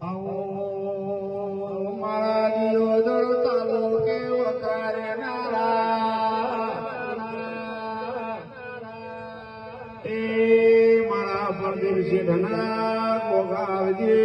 આવો મારા દિયોદર છે એ ધના ભોગાવજે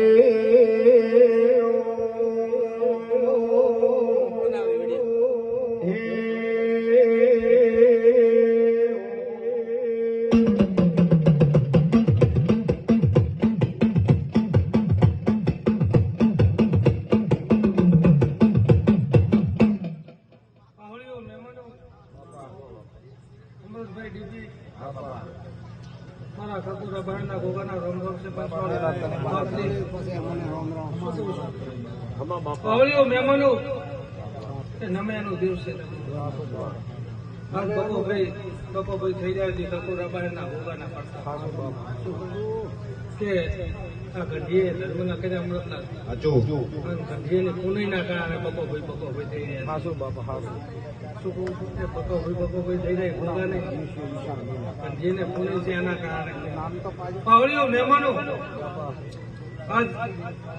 અમૃતભાઈ ડીજી મારા કપૂરા બહારના ગોગાના રોમ રોમ છે? પાવડીઓ મહેમાનો. એ નમ્યાનો દિવસ છે આજ બપોભાઈ બપોભાઈ થઈ જાય છે કપૂરા બહારના ગોગાના પડતા. કે આ ગઢીએ ધર્મના કર્યા અમૃતના ગઢીએ પુનઈના કારણે બપોભાઈ બપોભાઈ થઈ રહ્યા હાસુ શું કહું છું કે બપોભાઈ બપોભાઈ થઈ જાય પણ જેને પુણે છે એના કારણે? પાવડીઓ મહેમાનો. આજ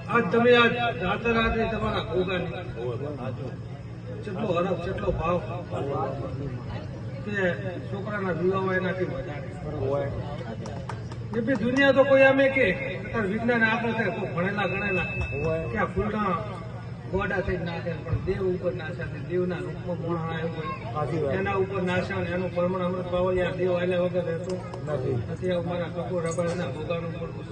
આજ તમે આજ રાતે રાત્રે તમારા ગોગાની કેટલો હરફ કેટલો ભાવ. કે છોકરાના વિવાહ એનાથી વધારે. એ બી દુનિયા તો કોઈ અમે કે. વિજ્ઞાન આપણે થાય ભણેલા ગણેલા. કે આ ફૂલના ગોડા થઈ નાખે પણ દેવ ઉપર નાશા છે દેવના રૂપમાં ગુણ આવ્યો હોય. એના ઉપર નાશા ને એનું પરમણ અમૃત પાવલિયા દેવ આલ્યા વગર રહેતું નથી. આવું મારા કપૂર રબારના ભોગાનું પડવું